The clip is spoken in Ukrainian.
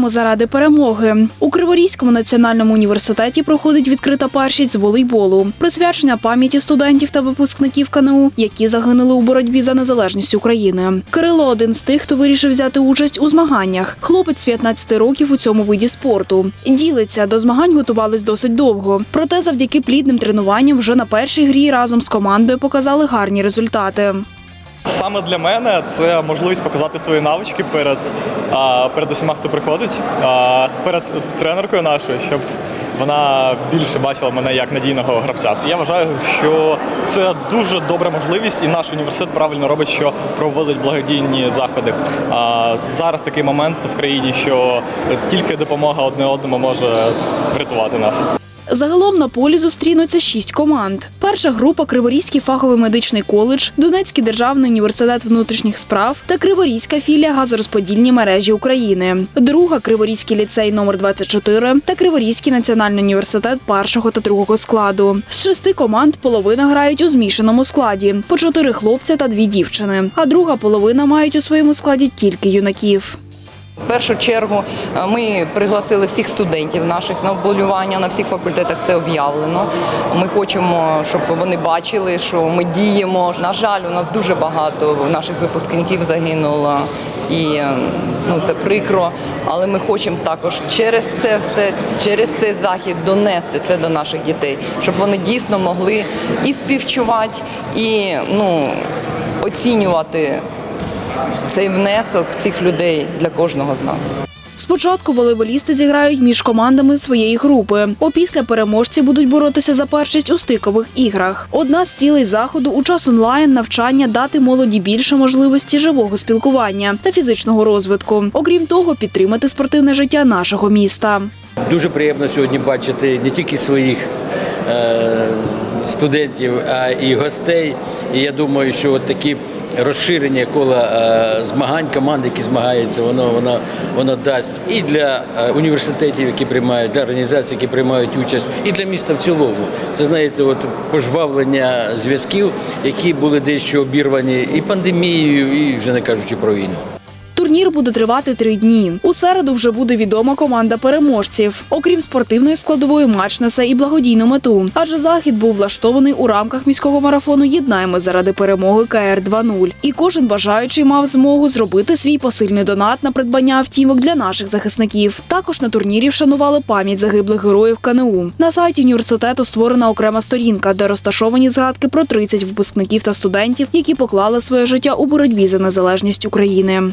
Граємо заради перемоги. У Криворізькому національному університеті проходить відкрита першість з волейболу, присвячення пам'яті студентів та випускників КНУ, які загинули у боротьбі за незалежність України. Кирило один з тих, хто вирішив взяти участь у змаганнях. Хлопець 15 років у цьому виді спорту. Ділиться до змагань готувались досить довго. Проте, завдяки плідним тренуванням, вже на першій грі разом з командою показали гарні результати. Саме для мене це можливість показати свої навички перед, перед усіма, хто приходить, перед тренеркою нашою, щоб вона більше бачила мене як надійного гравця. Я вважаю, що це дуже добра можливість, і наш університет правильно робить, що проводить благодійні заходи. Зараз такий момент в країні, що тільки допомога одне одному може врятувати нас. Загалом на полі зустрінуться шість команд. Перша група Криворізький фаховий медичний коледж, Донецький державний університет внутрішніх справ та Криворізька філія газорозподільні мережі України. Друга Криворізький ліцей номер 24 та Криворізький національний університет першого та другого складу. З шести команд половина грають у змішаному складі по чотири хлопця та дві дівчини. А друга половина мають у своєму складі тільки юнаків. В першу чергу е, ми пригласили всіх студентів наших на вболювання на всіх факультетах. Це об'явлено. Ми хочемо, щоб вони бачили, що ми діємо. На жаль, у нас дуже багато наших випускників загинуло, і е, ну це прикро. Але ми хочемо також через це все, через цей захід донести це до наших дітей, щоб вони дійсно могли і співчувати, і ну оцінювати цей внесок цих людей для кожного з нас. Спочатку волейболісти зіграють між командами своєї групи. Опісля переможці будуть боротися за першість у стикових іграх. Одна з цілей заходу у час онлайн навчання дати молоді більше можливості живого спілкування та фізичного розвитку. Окрім того, підтримати спортивне життя нашого міста. Дуже приємно сьогодні бачити не тільки своїх е, студентів, і гостей. І я думаю, що от такі розширення кола е, змагань, команд, які змагаються, воно, воно, воно дасть і для е, університетів, які приймають, для організацій, які приймають участь, і для міста в цілому. Це знаєте, от пожвавлення зв'язків, які були дещо обірвані і пандемією, і вже не кажучи про війну. Турнір буде тривати три дні. У середу вже буде відома команда переможців. Окрім спортивної складової, матч несе і благодійну мету. Адже захід був влаштований у рамках міського марафону Єднаємо заради перемоги КР 2.0. І кожен бажаючий мав змогу зробити свій посильний донат на придбання автівок для наших захисників. Також на турнірі вшанували пам'ять загиблих героїв КНУ. На сайті університету створена окрема сторінка, де розташовані згадки про 30 випускників та студентів, які поклали своє життя у боротьбі за незалежність України.